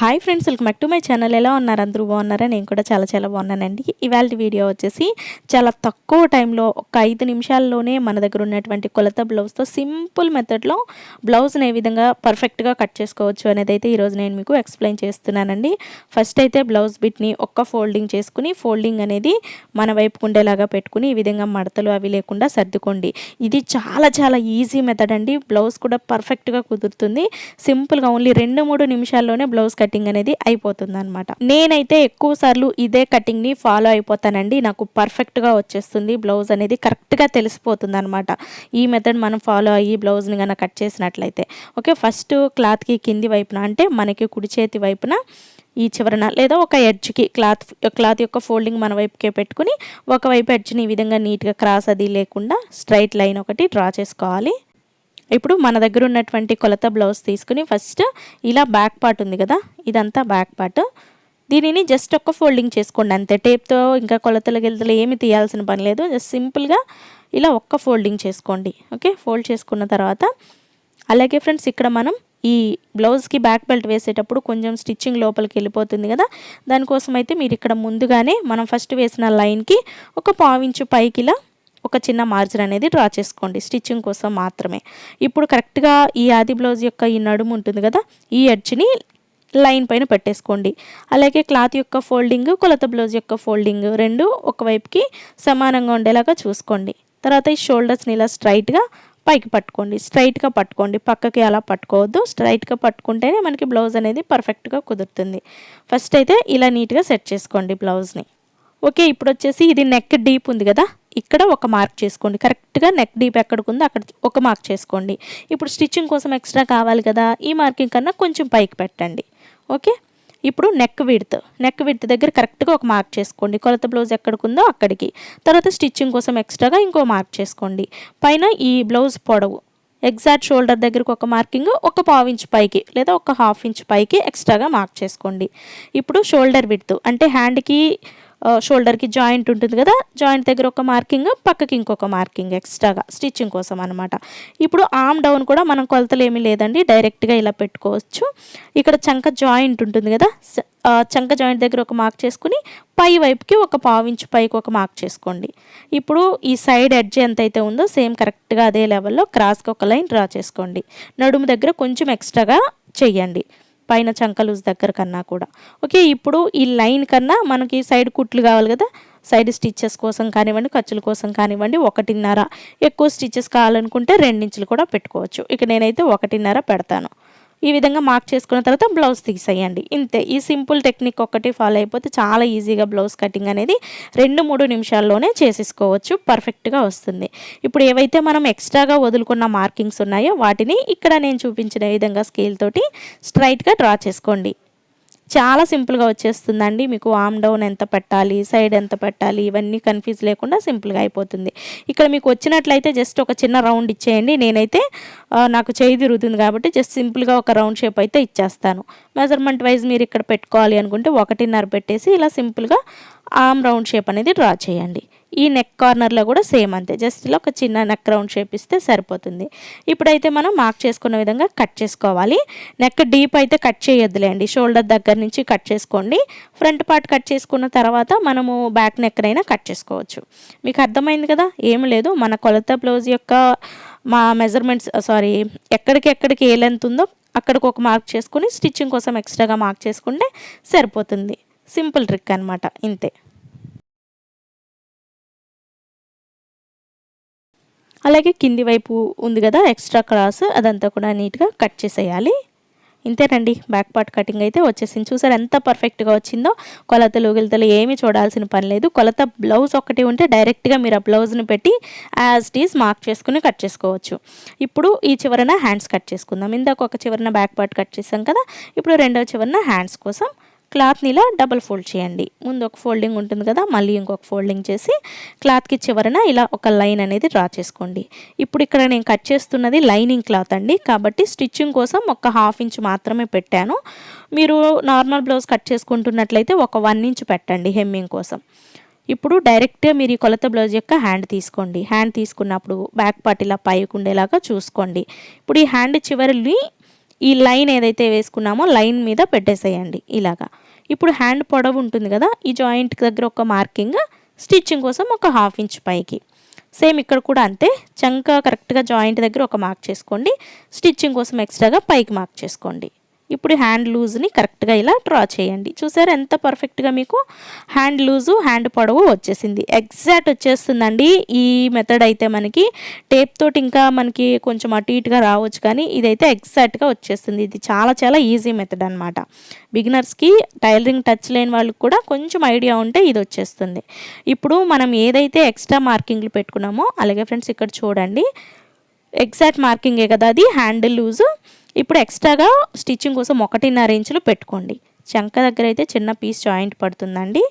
Hi friends welcome back to my channel. ఎలా ఉన్నారు? అందరూ బాగున్నారా? నేను కూడా చాలా చాలా బాగున్నానండి. ఇవాళ వీడియో వచ్చేసి చాలా తక్కువ టైంలో ఒక ఐదు నిమిషాల్లోనే మన దగ్గర ఉన్నటువంటి కొలత బ్లౌజ్తో సింపుల్ మెథడ్లో బ్లౌజ్ని ఏ విధంగా పర్ఫెక్ట్గా కట్ చేసుకోవచ్చు అనేది అయితే ఈరోజు నేను మీకు ఎక్స్ప్లెయిన్ చేస్తున్నానండి. ఫస్ట్ అయితే బ్లౌజ్ బిట్ని ఒక్క ఫోల్డింగ్ చేసుకుని ఫోల్డింగ్ అనేది మన వైపు ఉండేలాగా పెట్టుకుని ఈ విధంగా మడతలు అవి లేకుండా సర్దుకోండి. ఇది చాలా చాలా ఈజీ మెథడ్ అండి. బ్లౌజ్ కూడా పర్ఫెక్ట్గా కుదురుతుంది. సింపుల్గా ఓన్లీ రెండు మూడు నిమిషాల్లోనే బ్లౌజ్ కటింగ్ అనేది అయిపోతుంది అనమాట నేనైతే ఎక్కువ సార్లు ఇదే కటింగ్ని ఫాలో అయిపోతానండి. నాకు పర్ఫెక్ట్గా వచ్చేస్తుంది. బ్లౌజ్ అనేది కరెక్ట్గా తెలిసిపోతుంది అనమాట ఈ మెథడ్ మనం ఫాలో అయ్యి బ్లౌజ్ని కనుక కట్ చేసినట్లయితే. ఓకే ఫస్ట్ క్లాత్కి కింది వైపున అంటే మనకి కుడి చేతి వైపున ఈ చివరన లేదా ఒక ఎడ్జ్కి క్లాత్ క్లాత్ యొక్క ఫోల్డింగ్ మన వైపుకే పెట్టుకుని ఒకవైపు ఎడ్జ్ని ఈ విధంగా నీట్గా క్రాస్ అది లేకుండా స్ట్రైట్ లైన్ ఒకటి డ్రా చేసుకోవాలి. ఇప్పుడు మన దగ్గర ఉన్నటువంటి కొలత బ్లౌజ్ తీసుకుని ఫస్ట్ ఇలా బ్యాక్ పార్ట్ ఉంది కదా ఇదంతా బ్యాక్ పార్ట్ దీనిని జస్ట్ ఒక్క ఫోల్డింగ్ చేసుకోండి అంతే. టేప్తో ఇంకా కొలతలు గిలతలు ఏమి తీయాల్సిన పని లేదు. జస్ట్ సింపుల్గా ఇలా ఒక్క ఫోల్డింగ్ చేసుకోండి. ఓకే ఫోల్డ్ చేసుకున్న తర్వాత అలాగే ఫ్రెండ్స్ ఇక్కడ మనం ఈ బ్లౌజ్కి బ్యాక్ బెల్ట్ వేసేటప్పుడు కొంచెం స్టిచ్చింగ్ లోపలికి వెళ్ళిపోతుంది కదా దానికోసం అయితే మీరు ఇక్కడ ముందుగానే మనం ఫస్ట్ వేసిన లైన్కి ఒక పావించు పైకి ఇలా ఒక చిన్న మార్జిన్ అనేది డ్రా చేసుకోండి స్టిచ్చింగ్ కోసం మాత్రమే. ఇప్పుడు కరెక్ట్గా ఈ ఆది బ్లౌజ్ యొక్క ఈ నడుము ఉంటుంది కదా ఈ ఎడ్జ్ని లైన్ పైన పెట్టేసుకోండి. అలాగే క్లాత్ యొక్క ఫోల్డింగ్ కొలత బ్లౌజ్ యొక్క ఫోల్డింగ్ రెండు ఒకవైపుకి సమానంగా ఉండేలాగా చూసుకోండి. తర్వాత ఈ షోల్డర్స్ని ఇలా స్ట్రైట్గా పైకి పట్టుకోండి. స్ట్రైట్గా పట్టుకోండి. పక్కకి అలా పట్టుకోవద్దు. స్ట్రైట్గా పట్టుకుంటేనే మనకి బ్లౌజ్ అనేది పర్ఫెక్ట్గా కుదురుతుంది. ఫస్ట్ అయితే ఇలా నీట్గా సెట్ చేసుకోండి బ్లౌజ్ని ఓకే ఇప్పుడు వచ్చేసి ఇది నెక్ డీప్ ఉంది కదా. ఇక్కడ ఒక మార్క్ చేసుకోండి. కరెక్ట్గా నెక్ డీప్ ఎక్కడికి ఉందో అక్కడ ఒక మార్క్ చేసుకోండి. ఇప్పుడు స్టిచ్చింగ్ కోసం ఎక్స్ట్రా కావాలి కదా ఈ మార్కింగ్ కన్నా కొంచెం పైకి పెట్టండి. ఓకే? ఇప్పుడు నెక్ విడ్త్. నెక్ విడ్త్ దగ్గర కరెక్ట్గా ఒక మార్క్ చేసుకోండి. కొలత బ్లౌజ్ ఎక్కడికి ఉందో అక్కడికి. తర్వాత స్టిచ్చింగ్ కోసం ఎక్స్ట్రాగా ఇంకో మార్క్ చేసుకోండి. పైన ఈ బ్లౌజ్ పొడవు. ఎగ్జాక్ట్ షోల్డర్ దగ్గరకు ఒక మార్కింగ్ ఒక పావు ఇంచ్ పైకి లేదా ఒక హాఫ్ ఇంచ్ పైకి ఎక్స్ట్రాగా మార్క్ చేసుకోండి. ఇప్పుడు షోల్డర్ విడ్త్. అంటే హ్యాండ్కి షోల్డర్కి జాయింట్ ఉంటుంది కదా జాయింట్ దగ్గర ఒక మార్కింగ్ పక్కకి ఇంకొక మార్కింగ్ ఎక్స్ట్రాగా స్టిచ్చింగ్ కోసం అనమాట ఇప్పుడు ఆమ్ డౌన్ కూడా మనం కొలతలు ఏమీ లేదండి డైరెక్ట్గా ఇలా పెట్టుకోవచ్చు. ఇక్కడ చంక జాయింట్ ఉంటుంది కదా చంక జాయింట్ దగ్గర ఒక మార్క్ చేసుకుని పై వైపుకి ఒక పావించు పైకి ఒక మార్క్ చేసుకోండి. ఇప్పుడు ఈ సైడ్ ఎడ్జ్ ఎంత అయితే ఉందో సేమ్ కరెక్ట్గా అదే లెవెల్లో క్రాస్కి ఒక లైన్ డ్రా చేసుకోండి. నడుము దగ్గర కొంచెం ఎక్స్ట్రాగా చెయ్యండి. పైన చంకలూజ్ దగ్గర కన్నా కూడా. ఓకే ఇప్పుడు ఈ లైన్ కన్నా మనకి సైడ్ కుట్లు కావాలి కదా? సైడ్ స్టిచ్చెస్ కోసం కానివ్వండి ఖర్చుల కోసం కానివ్వండి ఒకటిన్నర. ఎక్కువ స్టిచ్చెస్ కావాలనుకుంటే రెండించులు కూడా పెట్టుకోవచ్చు. ఇక నేనైతే ఒకటిన్నర పెడతాను. ఈ విధంగా మార్క్ చేసుకున్న తర్వాత బ్లౌజ్ తీసేయండి. ఇంతే ఈ సింపుల్ టెక్నిక్ ఒక్కటి ఫాలో అయిపోతే చాలా ఈజీగా బ్లౌజ్ కటింగ్ అనేది రెండు మూడు నిమిషాల్లోనే చేసేసుకోవచ్చు పర్ఫెక్ట్గా వస్తుంది. ఇప్పుడు ఏవైతే మనం ఎక్స్ట్రాగా వదులుకున్న మార్కింగ్స్ ఉన్నాయో వాటిని ఇక్కడ నేను చూపించిన విధంగా స్కేల్ తోటి స్ట్రైట్గా డ్రా చేసుకోండి. చాలా సింపుల్గా వచ్చేస్తుందండి. మీకు ఆమ్ డౌన్ ఎంత పెట్టాలి సైడ్ ఎంత పెట్టాలి ఇవన్నీ కన్ఫ్యూజ్ లేకుండా సింపుల్గా అయిపోతుంది. ఇక్కడ మీకు వచ్చినట్లయితే జస్ట్ ఒక చిన్న రౌండ్ ఇచ్చేయండి. నేనైతే నాకు చేయి తిరుగుతుంది కాబట్టి జస్ట్ సింపుల్గా ఒక రౌండ్ షేప్ అయితే ఇచ్చేస్తాను. మెజర్మెంట్ వైజ్ మీరు ఇక్కడ పెట్టుకోవాలి అనుకుంటే ఒకటిన్నర పెట్టేసి ఇలా సింపుల్గా ఆమ్ రౌండ్ షేప్ అనేది డ్రా చేయండి. ఈ నెక్ కార్నర్లో కూడా సేమ్ అంతే. జస్ట్ ఇలా ఒక చిన్న నెక్ రౌండ్ షేప్ ఇస్తే సరిపోతుంది. ఇప్పుడైతే మనం మార్క్ చేసుకున్న విధంగా కట్ చేసుకోవాలి. నెక్ డీప్ అయితే కట్ చేయొద్దులేండి. షోల్డర్ దగ్గర నుంచి కట్ చేసుకోండి. ఫ్రంట్ పార్ట్ కట్ చేసుకున్న తర్వాత మనము బ్యాక్ నెక్ అయినా కట్ చేసుకోవచ్చు. మీకు అర్థమైంది కదా? ఏమి లేదు. మన కొలత బ్లౌజ్ యొక్క మా మెజర్మెంట్స్ సారీ uh, ఎక్కడికి ఎక్కడికి ఏ లెంత్ ఉందో అక్కడికి ఒక మార్క్ చేసుకుని స్టిచ్చింగ్ కోసం ఎక్స్ట్రాగా మార్క్ చేసుకుంటే సరిపోతుంది. సింపుల్ ట్రిక్ అనమాట ఇంతే. అలాగే కింది వైపు ఉంది కదా ఎక్స్ట్రా క్రాస్ అదంతా కూడా నీట్గా కట్ చేసేయాలి. ఇంతేనండి బ్యాక్ పార్ట్ కటింగ్ అయితే వచ్చేసింది. చూసారు ఎంత పర్ఫెక్ట్గా వచ్చిందో? కొలతలు గిలతలు ఏమీ చూడాల్సిన పని లేదు. కొలత బ్లౌజ్ ఒకటి ఉంటే డైరెక్ట్గా మీరు ఆ బ్లౌజ్ని పెట్టి యాజ్ టీస్ మార్క్ చేసుకుని కట్ చేసుకోవచ్చు. ఇప్పుడు ఈ చివరన హ్యాండ్స్ కట్ చేసుకుందాం. ఇందాక ఒక చివరన బ్యాక్ పార్ట్ కట్ చేసాం కదా ఇప్పుడు రెండవ చివరన హ్యాండ్స్ కోసం క్లాత్ని ఇలా డబల్ ఫోల్డ్ చేయండి. ముందు ఒక ఫోల్డింగ్ ఉంటుంది కదా మళ్ళీ ఇంకొక ఫోల్డింగ్ చేసి క్లాత్కి చివరన ఇలా ఒక లైన్ అనేది డ్రా చేసుకోండి. ఇప్పుడు ఇక్కడ నేను కట్ చేస్తున్నది లైనింగ్ క్లాత్ అండి. కాబట్టి స్టిచ్చింగ్ కోసం ఒక హాఫ్ ఇంచ్ మాత్రమే పెట్టాను. మీరు నార్మల్ బ్లౌజ్ కట్ చేసుకుంటున్నట్లయితే ఒక వన్ ఇంచ్ పెట్టండి హెమ్మింగ్ కోసం. ఇప్పుడు డైరెక్ట్గా మీరు ఈ కొలత బ్లౌజ్ యొక్క హ్యాండ్ తీసుకోండి. హ్యాండ్ తీసుకున్నప్పుడు బ్యాక్ పార్ట్ ఇలా పైకి ఉండేలాగా చూసుకోండి. ఇప్పుడు ఈ హ్యాండ్ చివరిని ఈ లైన్ ఏదైతే వేసుకున్నామో లైన్ మీద పెట్టేసేయండి. ఇలాగా. ఇప్పుడు హ్యాండ్ పొడవు ఉంటుంది కదా ఈ జాయింట్ దగ్గర ఒక మార్కింగ్ స్టిచ్చింగ్ కోసం ఒక హాఫ్ ఇంచ్ పైకి. సేమ్ ఇక్కడ కూడా అంతే చంక కరెక్ట్గా జాయింట్ దగ్గర ఒక మార్క్ చేసుకోండి స్టిచ్చింగ్ కోసం ఎక్స్ట్రాగా పైకి మార్క్ చేసుకోండి. ఇప్పుడు హ్యాండ్ లూజ్ని కరెక్ట్గా ఇలా డ్రా చేయండి. చూసారు ఎంత పర్ఫెక్ట్గా మీకు హ్యాండ్ లూజు హ్యాండ్ పొడవు వచ్చేసింది. ఎగ్జాక్ట్ వచ్చేస్తుందండి. ఈ మెథడ్ అయితే మనకి టేప్ తోటి ఇంకా మనకి కొంచెం అటు ఇటుగా రావచ్చు కానీ ఇదైతే ఎగ్జాక్ట్గా వచ్చేస్తుంది. ఇది చాలా చాలా ఈజీ మెథడ్ అనమాట బిగినర్స్కి టైలరింగ్ టచ్ లేని వాళ్ళకి కూడా కొంచెం ఐడియా ఉంటే ఇది వచ్చేస్తుంది. ఇప్పుడు మనం ఏదైతే ఎక్స్ట్రా మార్కింగ్లు పెట్టుకున్నామో అలాగే ఫ్రెండ్స్ ఇక్కడ చూడండి. ఎగ్జాక్ట్ మార్కింగే కదా అది హ్యాండ్ లూజు. ఇప్పుడు ఎక్స్ట్రాగా స్టిచ్చింగ్ కోసం ఒకటిన్నర ఇంచులు పెట్టుకోండి. చంక దగ్గర అయితే చిన్న పీస్ జాయింట్ పడుతుందండి.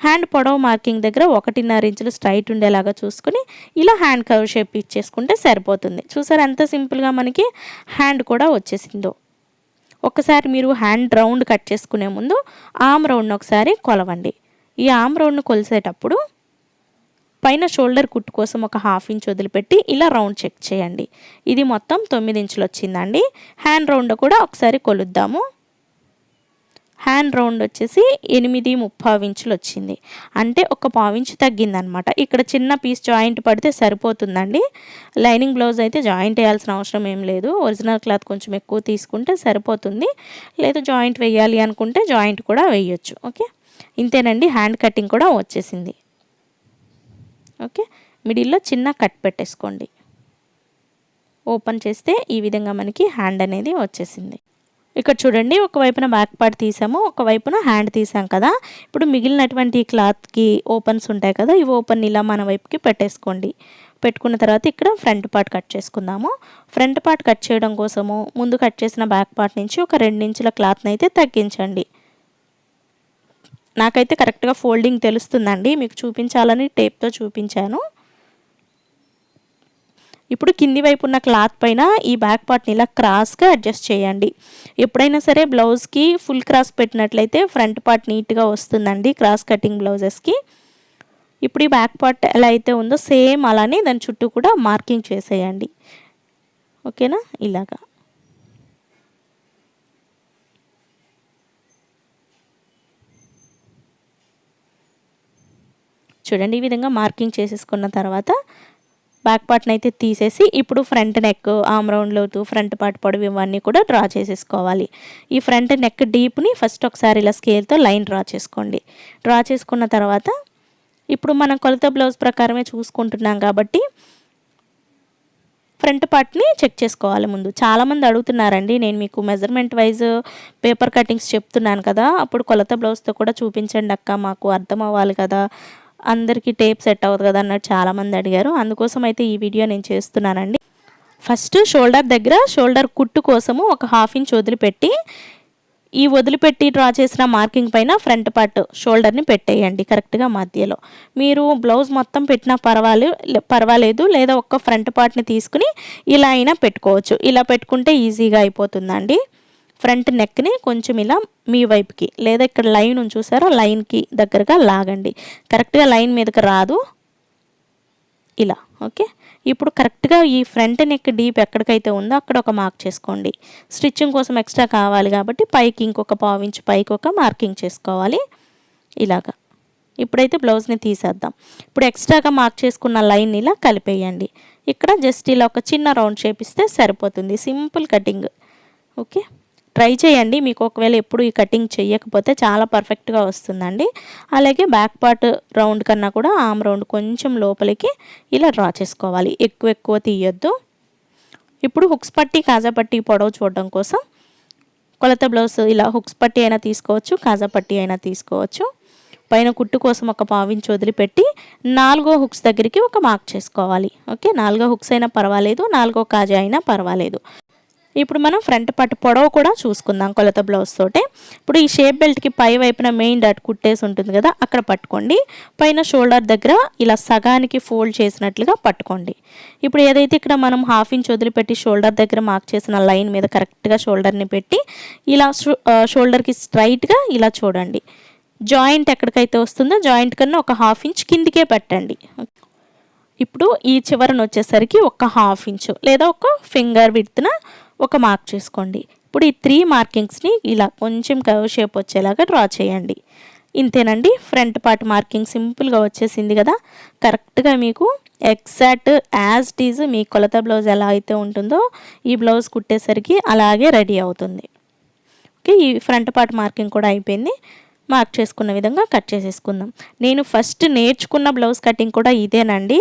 హ్యాండ్ పొడవు మార్కింగ్ దగ్గర ఒకటిన్నర ఇంచులు స్ట్రైట్ ఉండేలాగా చూసుకుని ఇలా హ్యాండ్ కవర్ షేప్ ఇచ్చేసుకుంటే సరిపోతుంది. చూసారు ఎంత సింపుల్గా మనకి? హ్యాండ్ కూడా వచ్చేసిందో. ఒకసారి మీరు హ్యాండ్ రౌండ్ కట్ చేసుకునే ముందు ఆమ్ రౌండ్ ఒకసారి కొలవండి. ఈ ఆమ్ రౌండ్ను కొలిసేటప్పుడు పైన షోల్డర్ కుట్టు కోసం ఒక హాఫ్ ఇంచ్ వదిలిపెట్టి ఇలా రౌండ్ చెక్ చేయండి. ఇది మొత్తం తొమ్మిది ఇంచులు వచ్చిందండి. హ్యాండ్ రౌండ్ కూడా ఒకసారి కొలుద్దాము. హ్యాండ్ రౌండ్ వచ్చేసి ఎనిమిది ముప్పావు ఇంచులు వచ్చింది. అంటే ఒక పావించు తగ్గిందనమాట. ఇక్కడ చిన్న పీస్ జాయింట్ పడితే సరిపోతుందండి. లైనింగ్ బ్లౌజ్ అయితే జాయింట్ వేయాల్సిన అవసరం ఏం లేదు. ఒరిజినల్ క్లాత్ కొంచెం ఎక్కువ తీసుకుంటే సరిపోతుంది. లేదా జాయింట్ వేయాలి అనుకుంటే జాయింట్ కూడా వేయొచ్చు. ఓకే? ఇంతేనండి. హ్యాండ్ కటింగ్ కూడా వచ్చేసింది. ఓకే? మిడిల్లో చిన్న కట్ పెట్టేసుకోండి. ఓపెన్ చేస్తే ఈ విధంగా మనకి హ్యాండ్ అనేది వచ్చేసింది. ఇక్కడ చూడండి ఒకవైపున బ్యాక్ పార్ట్ తీసాము ఒకవైపున హ్యాండ్ తీసాం కదా. ఇప్పుడు మిగిలినటువంటి క్లాత్కి ఓపెన్స్ ఉంటాయి కదా ఇవి ఓపెన్ ఇలా మన వైపుకి పెట్టేసుకోండి. పెట్టుకున్న తర్వాత ఇక్కడ ఫ్రంట్ పార్ట్ కట్ చేసుకుందాము. ఫ్రంట్ పార్ట్ కట్ చేయడం కోసము ముందు కట్ చేసిన బ్యాక్ పార్ట్ నుంచి ఒక ఇంచుల క్లాత్ని అయితే తగ్గించండి. నాకైతే కరెక్ట్గా ఫోల్డింగ్ తెలుస్తుందండి. మీకు చూపించాలని టేప్తో చూపించాను. ఇప్పుడు కింది వైపు ఉన్న క్లాత్ పైన ఈ బ్యాక్ పార్ట్ని ఇలా క్రాస్గా అడ్జస్ట్ చేయండి. ఎప్పుడైనా సరే బ్లౌజ్కి ఫుల్ క్రాస్ పెట్టినట్లయితే ఫ్రంట్ పార్ట్ నీట్గా వస్తుందండి క్రాస్ కటింగ్ బ్లౌజెస్కి. ఇప్పుడు ఈ బ్యాక్ పార్ట్ ఎలా అయితే ఉందో సేమ్ అలానే దాని చుట్టూ కూడా మార్కింగ్ చేసేయండి. ఓకేనా? ఇలాగా. చూడండి ఈ విధంగా మార్కింగ్ చేసేసుకున్న తర్వాత బ్యాక్ పార్ట్ని అయితే తీసేసి ఇప్పుడు ఫ్రంట్ నెక్ ఆమ్ రౌండ్ లోతు ఫ్రంట్ పార్ట్ పొడవు ఇవన్నీ కూడా డ్రా చేసేసుకోవాలి. ఈ ఫ్రంట్ నెక్ డీప్ని ఫస్ట్ ఒకసారి ఇలా స్కేల్తో లైన్ డ్రా చేసుకోండి. డ్రా చేసుకున్న తర్వాత ఇప్పుడు మనం కొలత బ్లౌజ్ ప్రకారమే చూసుకుంటున్నాం కాబట్టి ఫ్రంట్ పార్ట్ని చెక్ చేసుకోవాలి ముందు. చాలామంది అడుగుతున్నారండి నేను మీకు మెజర్మెంట్ వైజ్ పేపర్ కటింగ్స్ చెప్తున్నాను కదా అప్పుడు కొలత బ్లౌజ్తో కూడా చూపించండి అక్క మాకు అర్థం అవ్వాలి కదా అందరికీ టేప్ సెట్ అవ్వదు కదా అన్నట్టు చాలామంది అడిగారు. అందుకోసం అయితే ఈ వీడియో నేను చేస్తున్నానండి. ఫస్ట్ షోల్డర్ దగ్గర షోల్డర్ కుట్టు కోసము ఒక హాఫ్ ఇంచ్ వదిలిపెట్టి ఈ వదిలిపెట్టి డ్రా చేసిన మార్కింగ్ పైన ఫ్రంట్ పార్ట్ షోల్డర్ని పెట్టేయండి కరెక్ట్గా మధ్యలో. మీరు బ్లౌజ్ మొత్తం పెట్టినా పర్వాలేదు పర్వాలేదు లేదా ఒక్క ఫ్రంట్ పార్ట్ని తీసుకుని ఇలా అయినా పెట్టుకోవచ్చు. ఇలా పెట్టుకుంటే ఈజీగా అయిపోతుందండి. ఫ్రంట్ నెక్ని కొంచెం ఇలా మీ వైపుకి లేదా ఇక్కడ లైన్ చూసారో? లైన్కి దగ్గరగా లాగండి. కరెక్ట్గా లైన్ మీదకి రాదు. ఇలా ఓకే? ఇప్పుడు కరెక్ట్గా ఈ ఫ్రంట్ నెక్ డీప్ ఎక్కడికైతే ఉందో అక్కడ ఒక మార్క్ చేసుకోండి. స్టిచ్చింగ్ కోసం ఎక్స్ట్రా కావాలి కాబట్టి పైకి ఇంకొక పావించి పైకి ఒక మార్కింగ్ చేసుకోవాలి. ఇలాగా. ఇప్పుడైతే బ్లౌజ్ని తీసేద్దాం. ఇప్పుడు ఎక్స్ట్రాగా మార్క్ చేసుకున్న లైన్ ఇలా కలిపేయండి. ఇక్కడ జస్ట్ ఇలా ఒక చిన్న రౌండ్ షేప్ ఇస్తే సరిపోతుంది. Simple cutting. ఓకే? ట్రై చేయండి. మీకు ఒకవేళ ఎప్పుడు ఈ కటింగ్ చేయకపోతే చాలా పర్ఫెక్ట్గా వస్తుందండి. అలాగే బ్యాక్ పార్ట్ రౌండ్ కన్నా కూడా ఆమ్ రౌండ్ కొంచెం లోపలికి ఇలా డ్రా చేసుకోవాలి. ఎక్కువ ఎక్కువ తీయొద్దు. ఇప్పుడు హుక్స్ పట్టి కాజా పట్టి పొడవు చూడడం కోసం కొలత బ్లౌజ్ ఇలా హుక్స్ పట్టి అయినా తీసుకోవచ్చు కాజా పట్టి అయినా తీసుకోవచ్చు. పైన కుట్టు కోసం ఒక పావించి వదిలిపెట్టి నాలుగో హుక్స్ దగ్గరికి ఒక మార్క్ చేసుకోవాలి. ఓకే? నాలుగో హుక్స్ అయినా పర్వాలేదు నాలుగో కాజా అయినా పర్వాలేదు. ఇప్పుడు మనం ఫ్రంట్ పట్టు పొడవు కూడా చూసుకుందాం కొలత బ్లౌజ్ తోటే. ఇప్పుడు ఈ షేప్ బెల్ట్కి పై వైపున మెయిన్ డాట్ కుట్టేసి ఉంటుంది కదా అక్కడ పట్టుకోండి. పైన షోల్డర్ దగ్గర ఇలా సగానికి ఫోల్డ్ చేసినట్లుగా పట్టుకోండి. ఇప్పుడు ఏదైతే ఇక్కడ మనం హాఫ్ ఇంచ్ వదిలిపెట్టి షోల్డర్ దగ్గర మార్క్ చేసిన లైన్ మీద కరెక్ట్గా షోల్డర్ని పెట్టి ఇలా షోల్డర్కి స్ట్రైట్గా ఇలా చూడండి. జాయింట్ ఎక్కడికైతే వస్తుందో జాయింట్ కన్నా ఒక హాఫ్ ఇంచ్ కిందికే పెట్టండి. ఇప్పుడు ఈ చివరన వచ్చేసరికి ఒక హాఫ్ ఇంచు లేదా ఒక ఫింగర్ విడ్త్న ఒక మార్క్ చేసుకోండి. ఇప్పుడు ఈ త్రీ మార్కింగ్స్ని ఇలా కొంచెం కవ్ షేప్ వచ్చేలాగా డ్రా చేయండి. ఇంతేనండి ఫ్రంట్ పార్ట్ మార్కింగ్ సింపుల్గా వచ్చేసింది కదా. కరెక్ట్గా మీకు ఎగ్జాక్ట్ యాజ్ టీజ్ మీ కొలత బ్లౌజ్ ఎలా అయితే ఉంటుందో ఈ బ్లౌజ్ కుట్టేసరికి అలాగే రెడీ అవుతుంది. ఓకే ఈ ఫ్రంట్ పార్ట్ మార్కింగ్ కూడా అయిపోయింది. మార్క్ చేసుకున్న విధంగా కట్ చేసేసుకుందాం. నేను ఫస్ట్ నేర్చుకున్న బ్లౌజ్ కటింగ్ కూడా ఇదేనండి.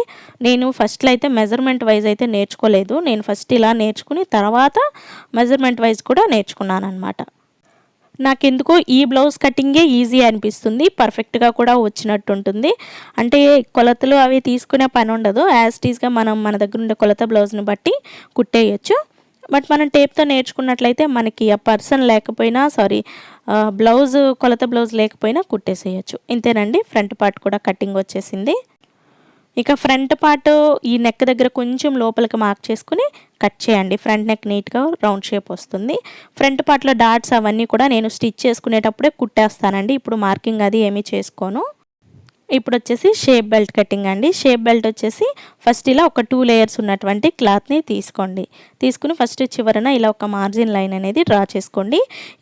నేను ఫస్ట్లో అయితే మెజర్మెంట్ వైజ్ అయితే నేర్చుకోలేదు. నేను ఫస్ట్ ఇలా నేర్చుకుని తర్వాత మెజర్మెంట్ వైజ్ కూడా నేర్చుకున్నాను అనమాట నాకెందుకో ఈ బ్లౌజ్ కటింగే ఈజీ అనిపిస్తుంది. పర్ఫెక్ట్గా కూడా వచ్చినట్టు ఉంటుంది అంటే కొలతలు అవి తీసుకునే పని ఉండదు. యాజ్ టీజ్గా మనం మన దగ్గర ఉండే కొలత బ్లౌజ్ని బట్టి కుట్టేయచ్చు. బట్ మనం టేప్తో నేర్చుకున్నట్లయితే మనకి ఆ పర్సన్ లేకపోయినా సారీ బ్లౌజ్ కొలత బ్లౌజ్ లేకపోయినా కుట్టేసేయచ్చు. ఇంతేనండి ఫ్రంట్ పార్ట్ కూడా కటింగ్ వచ్చేసింది. ఇక ఫ్రంట్ పార్ట్ ఈ నెక్ దగ్గర కొంచెం లోపలికి మార్క్ చేసుకుని కట్ చేయండి. ఫ్రంట్ నెక్ నీట్గా రౌండ్ షేప్ వస్తుంది. ఫ్రంట్ పార్ట్లో డాట్స్ అవన్నీ కూడా నేను స్టిచ్ చేసుకునేటప్పుడే కుట్టేస్తానండి. ఇప్పుడు మార్కింగ్ అది ఏమీ చేసుకోను. ఇప్పుడు వచ్చేసి షేప్ బెల్ట్ కటింగ్ అండి. షేప్ బెల్ట్ వచ్చేసి ఫస్ట్ ఇలా ఒక టూ లేయర్స్ ఉన్నటువంటి క్లాత్ని తీసుకోండి. తీసుకుని ఫస్ట్ చివరన ఇలా ఒక మార్జిన్ లైన్ అనేది డ్రా చేసుకోండి.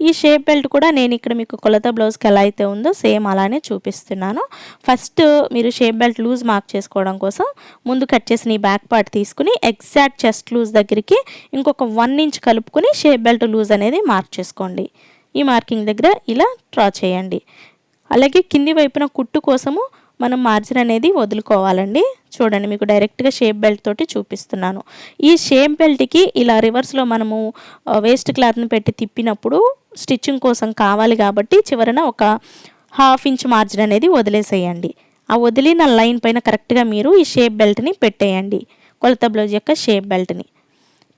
ఈ షేప్ బెల్ట్ కూడా నేను ఇక్కడ మీకు కొలత బ్లౌజ్కి ఎలా అయితే ఉందో సేమ్ అలానే చూపిస్తున్నాను. ఫస్ట్ మీరు షేప్ బెల్ట్ లూజ్ మార్క్ చేసుకోవడం కోసం ముందు కట్ చేసిన ఈ బ్యాక్ పార్ట్ తీసుకుని ఎగ్జాక్ట్ చెస్ట్ లూజ్ దగ్గరికి ఇంకొక వన్ ఇంచ్ కలుపుకొని షేప్ బెల్ట్ లూజ్ అనేది మార్క్ చేసుకోండి. ఈ మార్కింగ్ దగ్గర ఇలా డ్రా చేయండి. అలాగే కింది వైపున కుట్టు కోసము మనం మార్జిన్ అనేది వదులుకోవాలండి. చూడండి మీకు డైరెక్ట్గా షేప్ బెల్ట్ తోటి చూపిస్తున్నాను. ఈ షేప్ బెల్ట్కి ఇలా రివర్స్లో మనము వేస్ట్ క్లాత్ని పెట్టి తిప్పినప్పుడు స్టిచ్చింగ్ కోసం కావాలి కాబట్టి చివరన ఒక హాఫ్ ఇంచ్ మార్జిన్ అనేది వదిలేసేయండి. ఆ వదిలిన లైన్ పైన కరెక్ట్గా మీరు ఈ షేప్ బెల్ట్ని పెట్టేయండి. కొలత బ్లౌజ్ యొక్క షేప్ బెల్ట్ని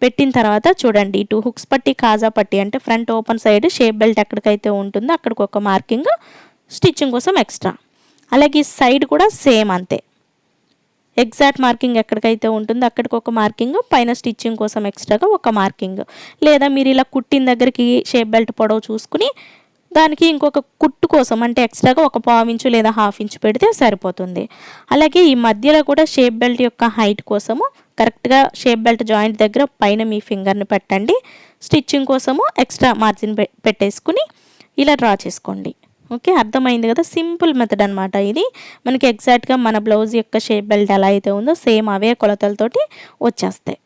పెట్టిన తర్వాత చూడండి ఇటు హుక్స్ పట్టి కాజా పట్టి అంటే front open side shape belt ఎక్కడికైతే ఉంటుందో అక్కడికి ఒక మార్కింగ్ స్టిచ్చింగ్ కోసం ఎక్స్ట్రా. అలాగే సైడ్ కూడా సేమ్ అంతే. ఎగ్జాక్ట్ మార్కింగ్ ఎక్కడికైతే ఉంటుందో అక్కడికి ఒక మార్కింగ్ పైన స్టిచ్చింగ్ కోసం ఎక్స్ట్రాగా ఒక మార్కింగ్. లేదా మీరు ఇలా కుట్టిన దగ్గరికి షేప్ బెల్ట్ పొడవు చూసుకుని దానికి ఇంకొక కుట్టు కోసం అంటే ఎక్స్ట్రాగా ఒక పావు ఇంచు లేదా హాఫ్ ఇంచు పెడితే సరిపోతుంది. అలాగే ఈ మధ్యలో కూడా షేప్ బెల్ట్ యొక్క హైట్ కోసము కరెక్ట్గా షేప్ బెల్ట్ జాయింట్ దగ్గర పైన మీ ఫింగర్ని పెట్టండి. స్టిచ్చింగ్ కోసము ఎక్స్ట్రా మార్జిన్ పెట్టేసుకుని ఇలా డ్రా చేసుకోండి. ఓకే అర్థమైంది కదా? సింపుల్ మెథడ్ అనమాట ఇది. మనకి ఎగ్జాక్ట్గా మన బ్లౌజ్ యొక్క షేప్ బెల్ట్ ఎలా అయితే ఉందో సేమ్ అవే కొలతలతోటి వచ్చేస్తాయి.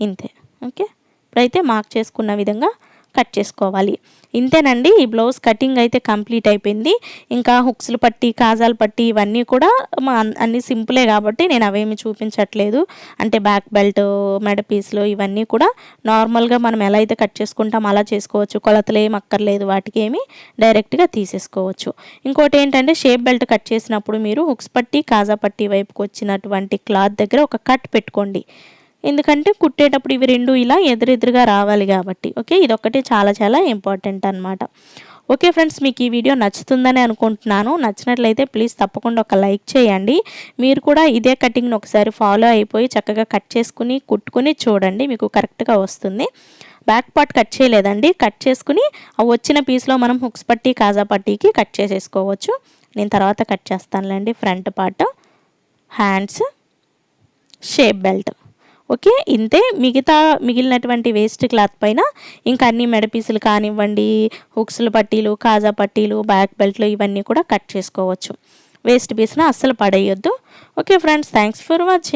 ఇంతే. ఓకే? ఇప్పుడైతే మార్క్ చేసుకున్న విధంగా కట్ చేసుకోవాలి. ఇంతేనండి ఈ బ్లౌజ్ కటింగ్ అయితే కంప్లీట్ అయిపోయింది. ఇంకా హుక్స్లు పట్టి కాజాలు పట్టి ఇవన్నీ కూడా మా అన్ని సింపులే కాబట్టి నేను అవేమి చూపించట్లేదు. అంటే బ్యాక్ బెల్ట్ మెడ పీస్లు ఇవన్నీ కూడా నార్మల్గా మనం ఎలా అయితే కట్ చేసుకుంటాం అలా చేసుకోవచ్చు. కొలతలు ఏం అక్కర్లేదు వాటికి ఏమి డైరెక్ట్గా తీసేసుకోవచ్చు. ఇంకోటి ఏంటంటే షేప్ బెల్ట్ కట్ చేసినప్పుడు మీరు హుక్స్ పట్టి కాజా పట్టి వైపుకి వచ్చినటువంటి క్లాత్ దగ్గర ఒక కట్ పెట్టుకోండి. ఎందుకంటే కుట్టేటప్పుడు ఇవి రెండు ఇలా ఎదురెదురుగా రావాలి కాబట్టి ఓకే? ఇదొక్కటి చాలా చాలా ఇంపార్టెంట్ అనమాట ఓకే ఫ్రెండ్స్ మీకు ఈ వీడియో నచ్చుతుందని అనుకుంటున్నాను. నచ్చినట్లయితే ప్లీజ్ తప్పకుండా ఒక లైక్ చేయండి. మీరు కూడా ఇదే కటింగ్ని ఒకసారి ఫాలో అయిపోయి చక్కగా కట్ చేసుకుని కుట్టుకుని చూడండి. మీకు కరెక్ట్గా వస్తుంది. బ్యాక్ పార్ట్ కట్ చేయలేదండి. కట్ చేసుకుని ఆ వచ్చిన పీస్లో మనం హుక్స్ పట్టి కాజా పట్టీకి కట్ చేసేసుకోవచ్చు. నేను తర్వాత cut చేస్తానులేండి. Front part hands shape belt. Okay? ఇంతే. మిగతా మిగిలినటువంటి వేస్ట్ క్లాత్ పైన ఇంకా అన్ని మెడపీసులు కానివ్వండి హుక్స్లు పట్టీలు కాజా పట్టీలు బ్యాక్ బెల్ట్లు ఇవన్నీ కూడా కట్ చేసుకోవచ్చు. వేస్ట్ పీస్ను అస్సలు పడేయొద్దు. Okay friends thanks for watching